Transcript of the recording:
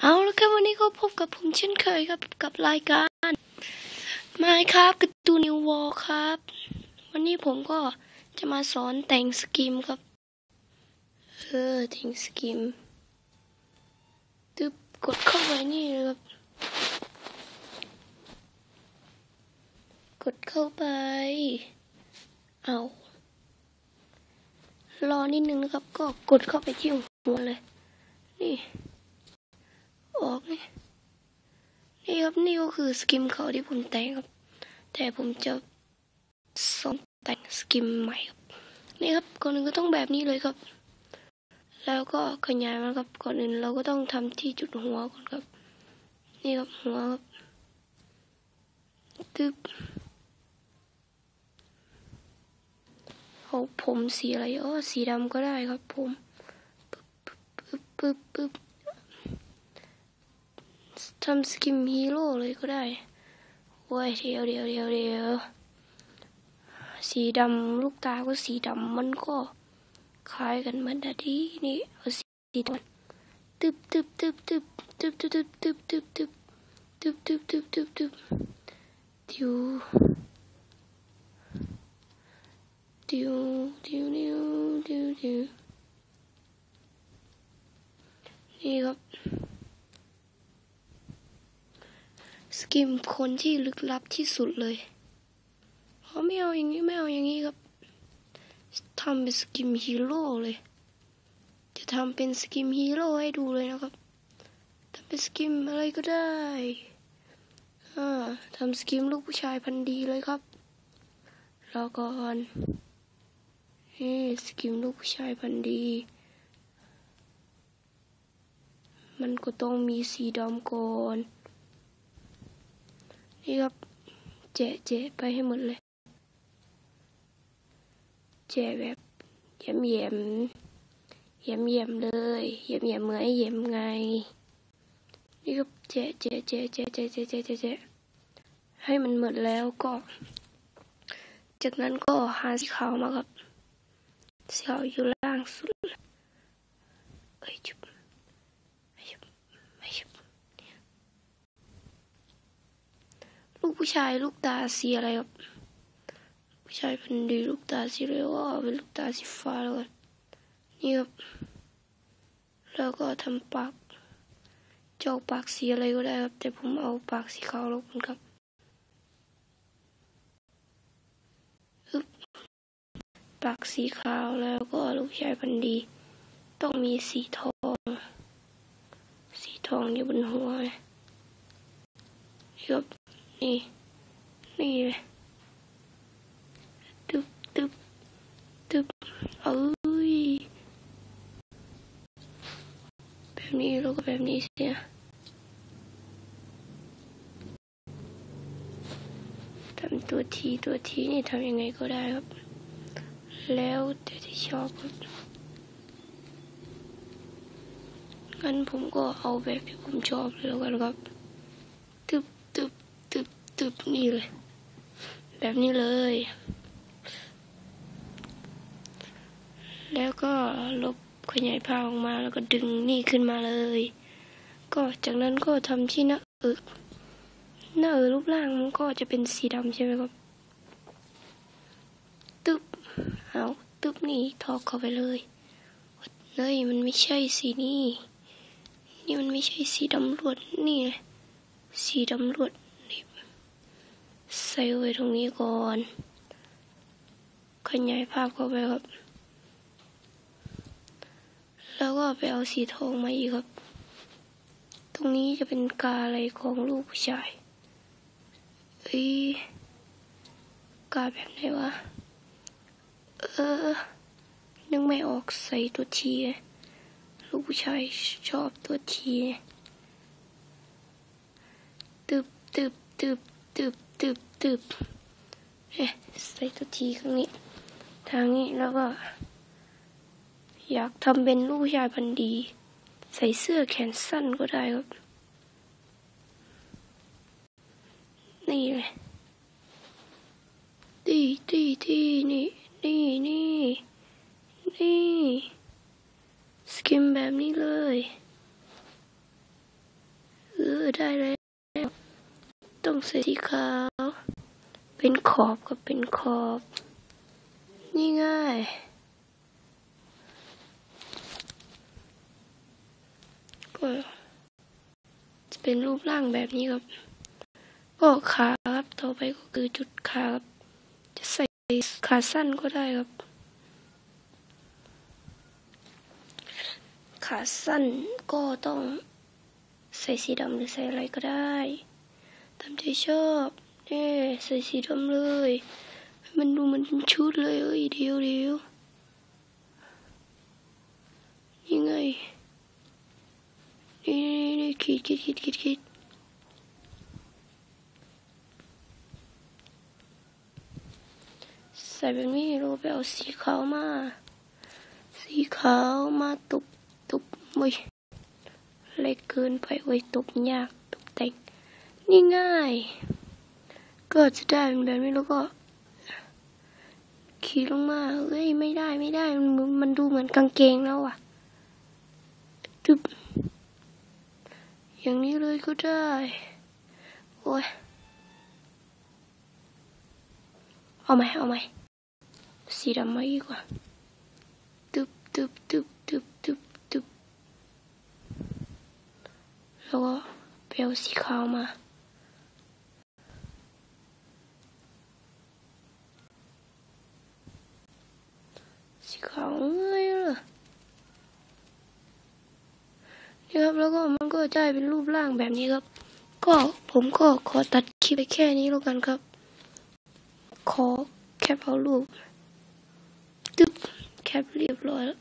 เอาแล้วครับวันนี้ก็พบกับผมเช่นเคยครับกับรายการมาครับการ์ตูนิววอลครับ วันนี้ผมก็จะมาสอนแต่งสกิมครับ เออแต่งสกิมตึบกดเข้าไปนี่เลยครับ กดเข้าไป เอารอนิดนึงนะครับ ก็กดเข้าไปที่หัวเลย นี่ นี่นี่ครับนี่ก็คือสกิมเขาที่ผมแต่งครับ แต่ผมจะสอนแต่งสกิมใหม่ครับนี่ครับก่อนอื่นก็ต้องแบบนี้เลยครับ แล้วก็ขยายมันครับก่อนอื่นเราก็ต้องทำที่จุดหัวก่อนครับ นี่ครับหัวครับตึ๊บเอาผมสีอะไรอ๋อสีดำก็ได้ครับ ผมปึ๊บปึ๊บปึ๊บปึ๊บ ทำสกิมฮีโร่เลยก็ได้โอ้ยเดียวเดียวเดียวเดียวสีดำลูกตาก็สีดำมันก็คล้ายกันเหมือนะที่นี่เอาสีดำตึบตึบตึบตึบตึบตึบตึบตึบตึบตึบตึบตึบตึบตึบดิวดิวดิวดิวดิวดิวนี่ครับ สกิมคนที่ลึกลับที่สุดเลยเขาไม่เอาอย่างนี้ไม่เอาอย่างนี้ครับทำเป็นสกิมฮีโร่เลย จะทำเป็นสกิมฮีโร่ให้ดูเลยนะครับทำเป็นสกิมอะไรก็ได้อ่าทำสกิมลูกผู้ชายพันธุ์ดีเลยครับรอก่อนนี่สกิมลูกผู้ชายพันธุ์ดี มันก็ต้องมีสีดำก่อน นี่ครับแจะแจะไปให้หมดเลยแจะแบบเยี่ยมเยี่ยมเยี่ยมเยี่ยมเลยเยี่ยมเยี่ยมเหมือนเยี่ยมไง นี่ครับแจะแจะแจะแจะแจะแจะแจะแจะแจะให้มันหมดแล้วก็ จากนั้นก็หาสีขาวมาครับสีขาวอยู่ล่างสุดเลยเอ้ยจุบไม่จุบไม่จุบ ลูกผู้ชายลูกตาสีอะไรครับผู้ชายเป็นดีลูกตาสีอะไรก็เอาเป็นลูกตาสีฟ้าแล้วกันนี่ครับ แล้วก็ทำปากเจ้าปากสีอะไรก็ได้ครับ แต่ผมเอาปากสีขาวแล้วกันครับปากสีขาวแล้วก็ลูกชายพันธุ์ดี ต้องมีสีทอง สีทองอยู่บนหัวนี่ครับ นี่ นี่เลยตึบตึบตึบเอ้ยแบบนี้แล้วก็แบบนี้เสียทำตัวทีตัวทีนี่ทำยังไงก็ได้ครับ แล้วแต่ที่ชอบครับงั้นผมก็เอาแบบที่ผมชอบเลยแล้วกันครับ ตึบตึบนี่เลย แบบนี้เลย แล้วก็ลบขยายผ้าออกมาแล้วก็ดึงนี่ขึ้นมาเลย ก็จากนั้นก็ทำที่หน้าเอกหน้าเอกรูปร่างมันก็จะเป็นสีดำใช่ไหมครับ ตึบเอาตึบนี่ทอกเข้าไปเลยเลยมันไม่ใช่สีนี้นี่มันไม่ใช่สีดำลวนนี่เลยสีดำรวด ใส่ไว้ตรงนี้ก่อนขยายภาพเข้าไปครับ แล้วก็ไปเอาสีทองมาอีกครับ ตรงนี้จะเป็นกาอะไรของลูกผู้ชายเอ้ยกาแบบไหนวะ เออ นึกไม่ออกใส่ตัวที ลูกผู้ชายชอบตัวทีตึบตึบตึบตึบ ตึบตึบเอ๊ะใส่ตัวทีข้างนี้ ทางนี้แล้วก็ อยากทำเป็นลูกชายพันดี ใส่เสื้อแขนสั้นก็ได้ครับ นี่เลยตีตีตีนี่นี่นี่นี่ สกิมแบบนี้เลย ได้แล้ว ต้องสีขาว เป็นขอบก็เป็นขอบ นี่ง่าย ก็จะเป็นรูปร่างแบบนี้ครับ ก็ขาครับ ต่อไปก็คือจุดขาครับ จะใส่ขาสั้นก็ได้ครับ ขาสั้นก็ต้องใส่สีดำหรือใส่อะไรก็ได้ามใจชอบนี่ใส่สีดำเลย มันดูเหมันเป็นชุดเลยเอ้ยเดียวเดียวยังไงนี่นี่นี่ขีดขีดขีดขีดขีดใส่แบบนี้เราไปเอาสีขาวมา สีขาวมาตุบตุบไว้ยเล็กเกินไปไว้ยตุบยากตุบแต่ง นี่ง่าย ก็จะได้เป็นแบบนี้แล้วก็ขีดลงมาเฮ้ยไม่ได้ไม่ได้ มันมันดูเหมือนกางเกงแล้วอะตึบอย่างนี้เลยก็ได้ โอ้ย เอาไหมเอาไหมสีดำมาอีกว่าตึบตึบตึบตึบตึบตึบแล้วก็ไปเอาสีขาวมา สีขาวเอ้ยเหรอ นี่ครับ แล้วก็มันก็จะได้เป็นรูปร่างแบบนี้ครับ ก็ผมก็ขอตัดคลิปไปแค่นี้แล้วกันครับ ขอแคปเอารูปตึ๊บแคปเรียบร้อยแล้ว